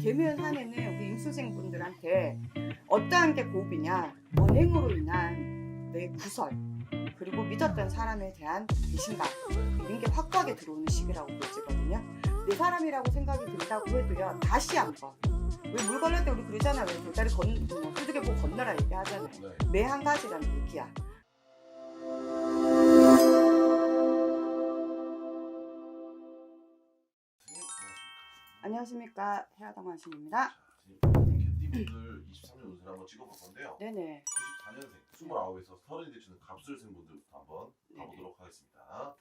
개묘연 한 해는 우리 임수생 분들한테 어떠한 게 고비냐 언행으로 인한 내 구설 그리고 믿었던 사람에 대한 배신감 이런 게 확고하게 들어오는 시기라고 보여지거든요. 내 사람이라고 생각이 든다고 해도요 다시 한번. 왜물 건널 때 우리 그러잖아 왜 돌다리 건 뭐, 두들겨 보고 건너라 얘기하잖아요. 네. 매한 가지라는 얘기야 안녕하십니까. 안녕하십니까 해야당 환신입니다 자, 선생님 캣띠분들 23년 운세를 한번 찍어볼 건데요. 네네 94년생, 29에서 30이 되시는 갑술생 분들부터 한번. 가보도록 하겠습니다.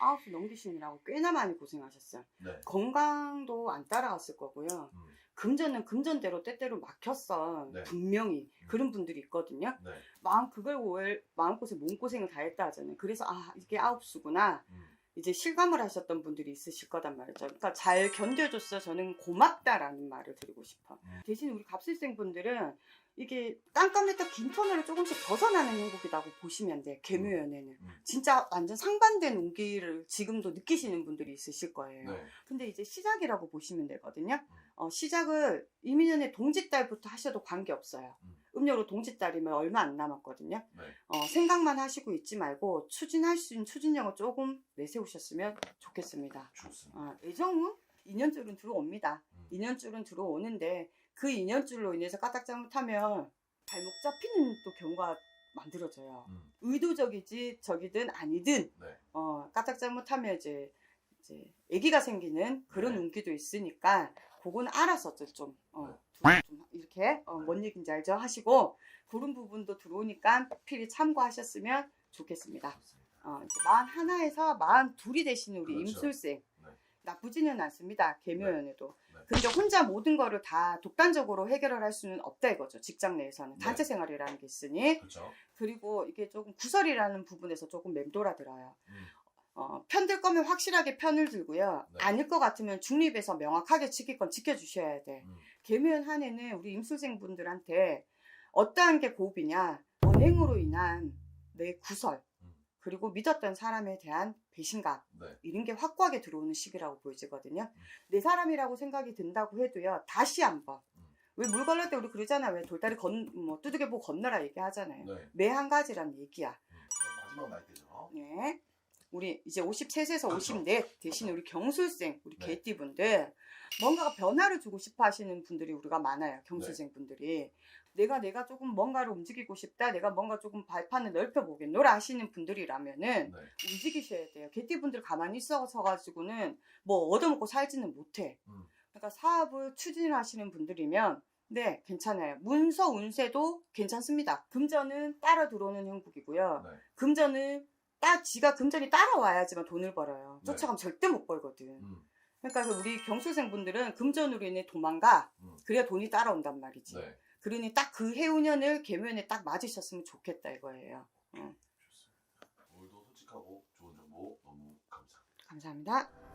아홉 수 넘기시느라고 꽤나 많이 고생하셨어요 네. 건강도 안 따라갔을 거고요. 음, 금전은 금전대로 때때로 막혔어. 네. 분명히 그런 분들이 있거든요. 네. 마음 그걸 월 마음고생 몸고생을 다 했다 하잖아요. 그래서 아 이게 아홉 수구나. 음, 이제 실감을 하셨던 분들이 있으실 거단 말이죠. 그러니까 잘 견뎌줬어. 저는 고맙다라는 말을 드리고 싶어. 음. 대신 우리 갑술생 분들은 이게 깜깜했다 긴 터널을 조금씩 벗어나는 행복이라고 보시면 돼. 개묘연에는. 음. 진짜 완전 상반된 온기를 지금도 느끼시는 분들이 있으실 거예요. 네. 근데 이제 시작이라고 보시면 되거든요. 음. 어, 시작을 이민년의 동짓달부터 하셔도 관계없어요. 음. 음력으로 동짓달이면 얼마 안 남았거든요. 네. 어, 생각만 하시고 있지 말고 추진할 수 있는 추진력을 조금 내세우셨으면 좋겠습니다. 좋습니다. 어, 애정은 인연줄은 들어옵니다. 음. 인연줄은 들어오는데 그 인연줄로 인해서 까딱 잘못하면 발목 잡히는 또 경우가 만들어져요. 음, 의도적이지 적이든 아니든 네. 어, 까딱 잘못하면 이제, 이제 아기가 생기는 그런 네. 운기도 있으니까 그건 알아서 좀, 어, 네. 좀 이렇게 어, 뭔 얘기인지 알죠 하시고 그런 부분도 들어오니까 필히 참고하셨으면 좋겠습니다. 어, 이제 마흔 하나에서 마흔 둘이 되시는 우리 그렇죠. 임술생 네. 나쁘지는 않습니다. 개묘연에도. 네. 근데 혼자 모든 거를 다 독단적으로 해결을 할 수는 없다 이거죠. 직장 내에서는 네. 단체 생활이라는 게 있으니 그렇죠. 그리고 이게 조금 구설이라는 부분에서 조금 맴돌아들어요. 음, 어, 편들 거면 확실하게 편을 들고요. 네. 아닐 것 같으면 중립에서 명확하게 지킬 건 지켜주셔야 돼. 음, 개묘연 한 해는 우리 임술생 분들한테 어떠한 게 고비냐 언행으로 인한 내 구설 음. 그리고 믿었던 사람에 대한 배신감 네. 이런 게 확고하게 들어오는 시기라고 보여지거든요. 음. 내 사람이라고 생각이 든다고 해도요. 다시 한번 음. 왜물 건널 때 우리 그러잖아. 왜 돌다리 건 뭐 두들겨 보고 건너라 얘기하잖아요. 네. 매한 가지란 얘기야. 음, 마지막 나이대죠. 네. 우리 이제 53세에서 그렇죠. 54 대신 우리 경술생, 우리 네. 개띠분들 뭔가가 변화를 주고 싶어 하시는 분들이 우리가 많아요. 경술생 분들이. 내가 내가 조금 뭔가를 움직이고 싶다. 내가 뭔가 조금 발판을 넓혀 보겠노라 하시는 분들이라면은 네. 움직이셔야 돼요. 개띠분들 가만히 있어서 가지고는 뭐 얻어먹고 살지는 못해. 음. 그러니까 사업을 추진하시는 분들이면 네, 괜찮아요. 문서 운세도 괜찮습니다. 금전은 따라 들어오는 형국이고요. 네. 금전은 따 지가 금전이 따라와야지만 돈을 벌어요. 네. 쫓아가면 절대 못 벌거든. 음, 그러니까 그 우리 경수생 분들은 금전으로 인해 도망가. 음. 그래야 돈이 따라온단 말이지. 네. 그러니 딱 그 해운년을 개면에 딱 맞으셨으면 좋겠다 이거예요. 좋습니다. 오늘도 솔직하고 좋은 정보 너무 감사합니다. 감사합니다.